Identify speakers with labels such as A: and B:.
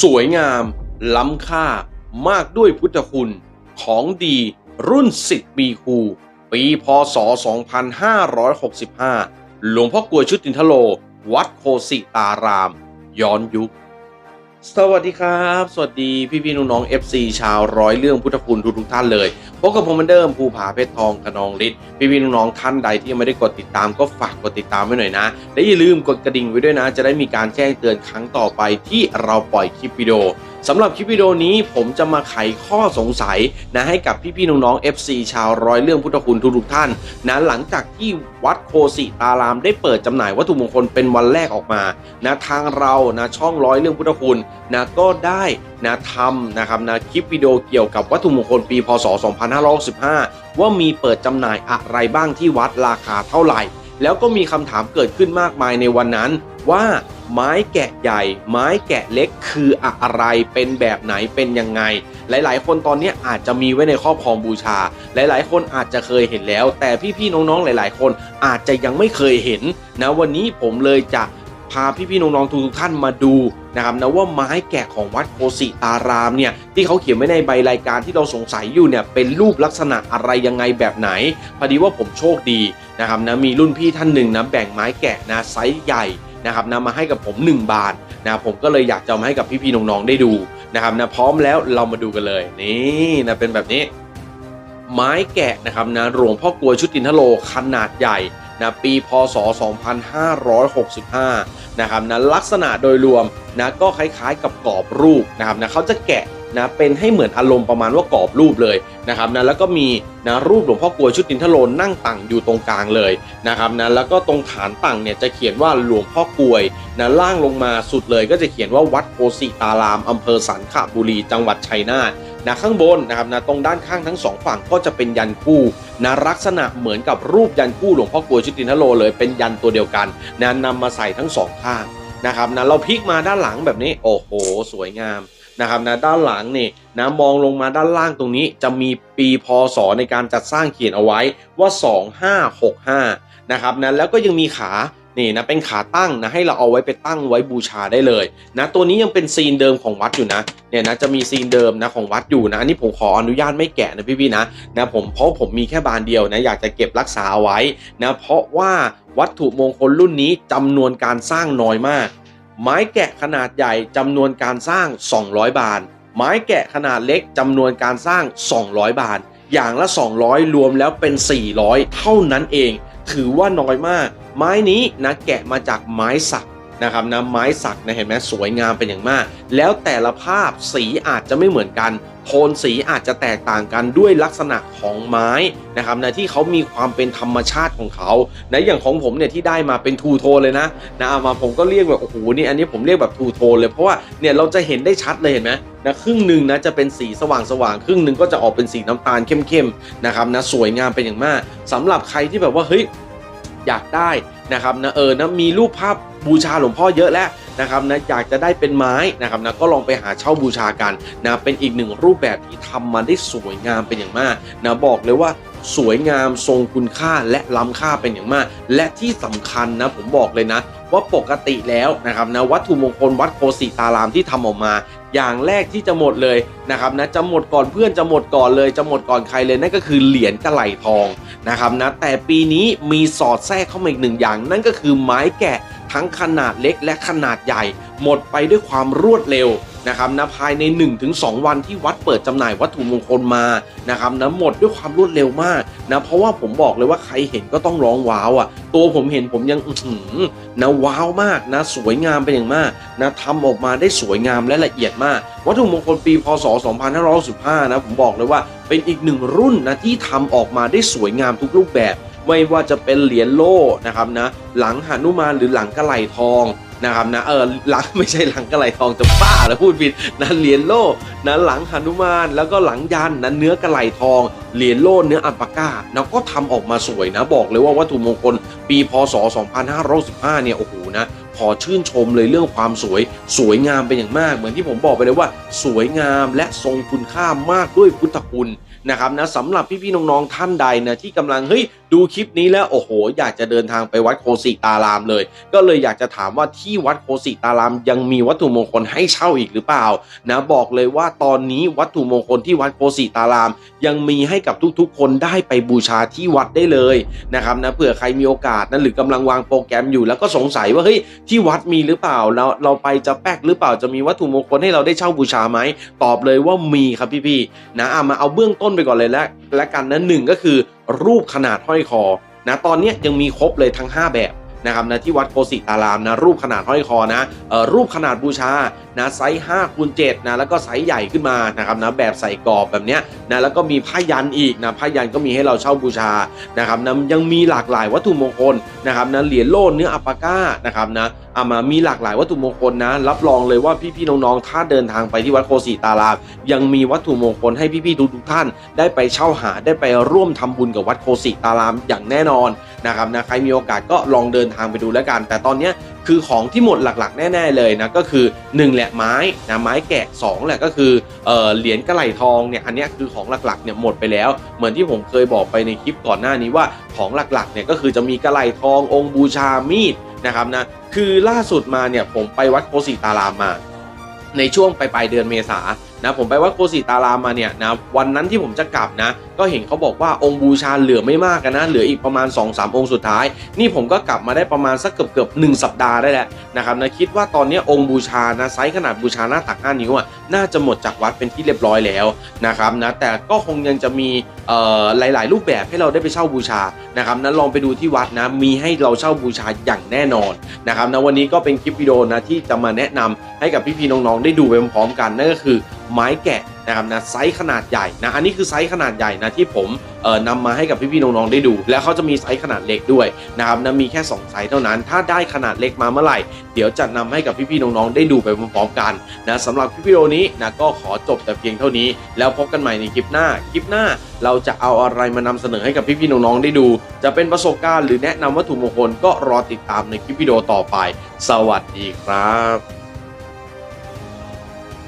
A: สวยงาม ล้ำค่ามากด้วยพุทธคุณของดีรุ่นสิทธิ์ปีครูปีพศ 2565 หลวงพ่อกลวยชุตินทโล วัดโคสิตาราม ย้อนยุค สวัสดีครับ สวัสดีพี่พี่ๆน้องๆ FC ชาวร้อยเรื่องพุทธคุณทุกทุกท่านเลยพบกับผมเหมือนเดิมภูผาเพชรทองกนองฤทธิ์พี่พี่ๆน้องๆท่านใดที่ยังไม่ได้กดติดตามก็ฝากกดติดตามไว้หน่อยนะ และอย่าลืมกดกระดิ่งไว้ด้วยนะ จะได้มีการแจ้งเตือนครั้งต่อไปที่เราปล่อยคลิปวิดีโอ สำหรับคลิปวิดีโอนี้ผมจะมาไขข้อสงสัยนะให้กับพี่ๆน้องๆ FC ชาวร้อยเรื่องพุทธคุณทุกๆท่านนะหลังจากที่วัดโคสิตารามได้เปิดจำหน่ายวัตถุมงคลเป็นวันแรกออกมานะทางเรานะช่องร้อยเรื่องพุทธคุณนะก็ได้นะทำนะครับนะคลิปวิดีโอเกี่ยวกับวัตถุมงคลปีพศ 2565 ว่ามีเปิดจำหน่ายอะไรบ้างที่วัดราคาเท่าไหร่ แล้วก็มีคำถามเกิดขึ้นมากมายในวันนั้นว่า ไม้แกะใหญ่ ไม้แกะเล็กคืออะไรเป็นแบบไหนเป็นยังไง หลาย ๆ คนตอนนี้อาจจะมีไว้ในครอบครองบูชา หลาย ๆ คนอาจจะเคยเห็นแล้ว แต่พี่ๆน้องๆหลาย ๆ คนอาจจะยังไม่เคยเห็นนะวันนี้ผมเลยจะพาพี่ๆน้องๆทุกท่านมาดูนะครับนะว่าไม้แกะของวัดโคสิตารามเนี่ยที่เขาเขียนไว้ในใบรายการที่เราสงสัยอยู่เนี่ยเป็นรูปลักษณะอะไรยังไงแบบไหนพอดีว่าผมโชคดีนะครับนะมีรุ่นพี่ท่านหนึ่งนะแบ่งไม้แกะนะไซส์ใหญ่ นะครับนำมาให้กับผม 1 บาทนะผมก็เลยอยากจะมาให้กับพี่ๆน้องๆได้ดูนะครับนะพร้อมแล้วเรามาดูกันเลยนี่นะเป็นแบบนี้ ไม้แกะนะครับนะหลวงพ่อกลวยชุตินทโลขนาดใหญ่นะปีพศ 2565 นะครับนะลักษณะโดยรวมนะก็คล้ายๆกับกรอบรูปนะครับนะเขาจะแกะ นะเป็นให้เหมือนอารมณ์ประมาณว่ากรอบรูปเลยนะครับนะแล้วก็มีนะรูปหลวงพ่อกลวยชุตินทโลนั่งตั้งอยู่ตรงกลางเลยนะครับนะแล้วก็ตรงฐานตั้งเนี่ยจะเขียนว่าหลวงพ่อกลวยนะล่างลงมาสุดเลย ก็จะเขียนว่าวัดโพสิตารามอำเภอสันขบุรี จังหวัดชัยนาทนะข้างบนนะครับนะตรงด้านข้างทั้งสองฝั่งก็จะเป็นยันคู่นะลักษณะเหมือนกับรูปยันคู่หลวงพ่อกลวยชุตินทโลเลยเป็นยันตัวเดียวกันนะนำมาใส่ทั้งสองข้าง นะครับนะเราพลิกมาด้านหลังแบบนี้โอ้โห สวยงามนะครับนะด้านหลังนี่นะมองลงมาด้านล่างตรงนี้จะมีปีพศในการจัดสร้างเขียนเอาไว้ว่า 2565นะครับนะแล้วก็ยังมีขา นี่นะเป็นขาตั้งนะให้เราเอาไว้ไปตั้งไว้บูชาได้เลยนะตัวนี้ยังเป็นซีนเดิมของวัดอยู่นะเนี่ยนะจะมีซีนเดิมนะของวัดอยู่นะอันนี้ผมขออนุญาตไม่แกะนะพี่ๆนะนะผมเพราะผมมีแค่บานเดียวนะอยากจะเก็บรักษาเอาไว้นะเพราะว่าวัตถุมงคลรุ่นนี้จำนวนการสร้างน้อยมาก ไม้แกะขนาดใหญ่จำนวนการสร้าง 200 บาทไม้แกะขนาดเล็กจำนวนการสร้าง 200 บาทอย่างละ 200 รวมแล้วเป็น 400 เท่านั้นเอง ถือว่าน้อยมาก ไม้นี้นะแกะมาจากไม้สักนะครับนะไม้สักนะเห็นไหมสวยงามเป็นอย่างมาก แล้วแต่ละภาพสีอาจจะไม่เหมือนกัน โทนสีอาจจะแตกต่างกันด้วยลักษณะของไม้นะครับนะที่เขามีความเป็นธรรมชาติของเขานะอย่างของผมเนี่ยที่ได้มาเป็นทูโทนเลยนะนะามาผมก็เรียกแบบโอ้โหนี่อันนี้ผมเรียกแบบทูโทนเลยเพราะว่าเนี่ยเราจะเห็นได้ชัดเลยเห็นไหมนะครึ่งหนึ่งนะจะเป็นสีสว่างสว่างๆครึ่งหนึ่งก็จะออกเป็นสีน้ำตาลเข้มๆนะครับนะสวยงามเป็นอย่างมากสำหรับใครที่แบบว่าเฮ้ย อยากได้นะครับนะเออนะมีรูปภาพบูชาหลวงพ่อเยอะแล้วนะครับนะอยากจะได้เป็นไม้นะครับนะก็ลองไปหาเช่าบูชากันนะเป็นอีกหนึ่งรูปแบบที่ทำมาได้สวยงามเป็นอย่างมากนะบอกเลยว่าสวยงามทรงคุณค่าและล้ำค่าเป็นอย่างมาก และที่สำคัญนะผมบอกเลยนะ ว่าปกติแล้วนะครับนะวัตถุมงคลวัดโคสิตารามที่ทำออกมา อย่างแรกที่จะหมดเลยนะครับนะจะหมดก่อนเพื่อนจะหมดก่อนเลย จะหมดก่อนใครเลยนั่นก็คือเหรียญกระไหลทองนะครับนะแต่ปีนี้มีสอดแทรกเข้ามาอีกหนึ่งอย่าง นั่นก็คือไม้แกะทั้งขนาดเล็กและขนาดใหญ่ หมดไปด้วยความรวดเร็ว นะครับนะภายใน 1-2 วันที่วัดเปิดจำหน่ายวัตถุมงคลมานะครับนะหมดด้วยความรวดเร็วมากนะเพราะว่าผมบอกเลยว่าใครเห็นก็ต้องร้องว้าวอะ ตัวผมเห็นผมยังหือนะว้าวมากนะสวยงามเป็นอย่างมากนะทำออกมาได้สวยงามและละเอียดมาก วัตถุมงคลปีพศ 2565นะผมบอกเลยว่าเป็นอีกหนึ่งรุ่นนะที่ทำออกมาได้สวยงามทุกรูปแบบ ไม่ว่าจะเป็นเหรียญโล่นะครับนะหลังหานุมานหรือหลังกระไหลทอง นะครับนะเออหลังไม่ใช่หลังกระไหลทองจะบ้าแล้วพูดผิดนะเหรียญโล่นะหลังหนุมานแล้วก็หลังยันนะเนื้อกระไหลทองเหรียญโล่เนื้ออัลปาก้านะก็ทำออกมาสวยนะบอกเลยว่าวัตถุมงคลปีพศ 2515 เนี่ยโอ้โหนะ ขอชื่นชมเลยเรื่องความสวยสวยงามเป็นอย่างมาก เหมือนที่ผมบอกไปเลยว่า สวยงามและทรงคุณค่ามากด้วยพุทธคุณนะครับนะสำหรับพี่ๆน้องๆท่านใดนะที่กำลังเฮ้ยดูคลิปนี้แล้วโอ้โห อยากจะเดินทางไปวัดโคสิตารามเลย ก็เลยอยากจะถามว่าที่วัดโคสิตารามยังมีวัตถุมงคลให้เช่าอีกหรือเปล่านะบอกเลยว่าตอนนี้วัตถุมงคลที่วัดโคสิตาราม ยังมีให้กับทุกๆ คนได้ไปบูชาที่วัดได้เลยนะครับนะเผื่อใครมีโอกาสนะหรือกำลังวางโปรแกรมอยู่แล้วก็สงสัยว่าเฮ้ยที่วัดมีหรือเปล่าแล้วเราไปจะแป๊กหรือเปล่าจะมีวัตถุมงคลให้เราได้เช่าบูชาไหมตอบเลยว่ามีครับพี่ๆนะอามาเอาเบื้องต้นไปก่อนเลยและและกันนะหนึ่งก็คือรูปขนาดห้อยคอนะตอนนี้ยยังมีครบเลยทั้ง 5 แบบ นะครับนะที่วัดโคสิตารามนะรูปขนาดห้อยคอนะเอ่อรูปขนาดบูชานะไซส์5คูณ7นะแล้วก็ไซส์ใหญ่ขึ้นมานะครับนะแบบใส่กรอบแบบเนี้ยนะแล้วก็มีผ้ายันอีกนะผ้ายันก็มีให้เราเช่าบูชานะครับนะยังมีหลากหลายวัตถุมงคลนะครับนะเหรียญโล่เนื้ออัปาก้านะครับนะเอามามีหลากหลายวัตถุมงคลนะรับรองเลยว่าพี่ๆน้องๆถ้าเดินทางไปที่วัดโคสิตาราม ยังมีวัตถุมงคลให้พี่ๆทุกๆท่าน ได้ไปเช่าหาได้ไปร่วมทำบุญกับวัดโคสิตารามอย่างแน่นอนนะครับนะใครมีโอกาสก็ลองเดินทางไปดูแล้วกัน แต่ตอนนี้คือของที่หมดหลักๆ แน่ ๆ เลยนะก็คือ 1 แหละไม้นะไม้แกะ2แหละก็คือเออเหรียญกระไหลทองเนี่ยอันนี้คือของหลักๆเนี่ยหมดไปแล้ว เหมือนที่ผมเคยบอกไปในคลิปก่อนหน้านี้ว่าของหลักๆเนี่ยก็คือจะมีกระไหลทององค์บูชามีดนะครับนะคือล่าสุดมาเนี่ยผมไปวัดโคสิตารามมา ในช่วงปลายเดือนเมษา นะผมไปวัดโคสิตารามมาเนี่ยนะวันนั้นที่ผมจะกลับนะก็เห็นเขาบอกว่าองค์บูชาเหลือไม่มากกันนะเหลืออีกประมาณ 2-3 องค์สุดท้าย นี่ผมก็กลับมาได้ประมาณสักเกือบเกือบหนึ่งสัปดาห์ได้แหล้วนะครับนะคิดว่าตอนนี้องค์บูชานะไซส์ขนาดบูชาหน้าตัก 5 นิ้วอะน่าจะหมดจากวัดเป็นที่เรียบร้อยแล้วนะครับนะแต่ก็คงยังจะมีเอ่อหลาย ๆ รูปแบบให้เราได้ไปเช่าบูชานะครับนะลองไปดูที่วัดนะมีให้เราเช่าบูชาอย่างแน่นอนนะครับนะวันนี้ก็เป็นคลิปวิดีโอนะที่จะมาแนะนำให้กับพี่ๆน้องๆได้ดูไปพร้อมกันนั่นก็คือ ไม้แกะนะครับนะไซส์ขนาดใหญ่นะอันนี้คือไซส์ขนาดใหญ่นะที่ผมเอ่อนำมาให้กับพี่ๆน้องๆได้ดู แล้วเขาจะมีไซส์ขนาดเล็กด้วยนะครับนะมีแค่ 2 ไซส์เท่านั้น ถ้าได้ขนาดเล็กมาเมื่อไหร่ เดี๋ยวจะนำให้กับพี่ๆน้องๆได้ดูไปพร้อมๆกันนะสำหรับคลิปวิดีโอนี้นะก็ขอจบแต่เพียงเท่านี้ แล้วพบกันใหม่ในคลิปหน้าคลิปหน้าเราจะเอาอะไรมานำเสนอให้กับพี่ๆน้องๆได้ดู จะเป็นประสบการณ์หรือแนะนำวัตถุมงคลก็รอติดตามในคลิปวิดีโอต่อไป สวัสดีครับ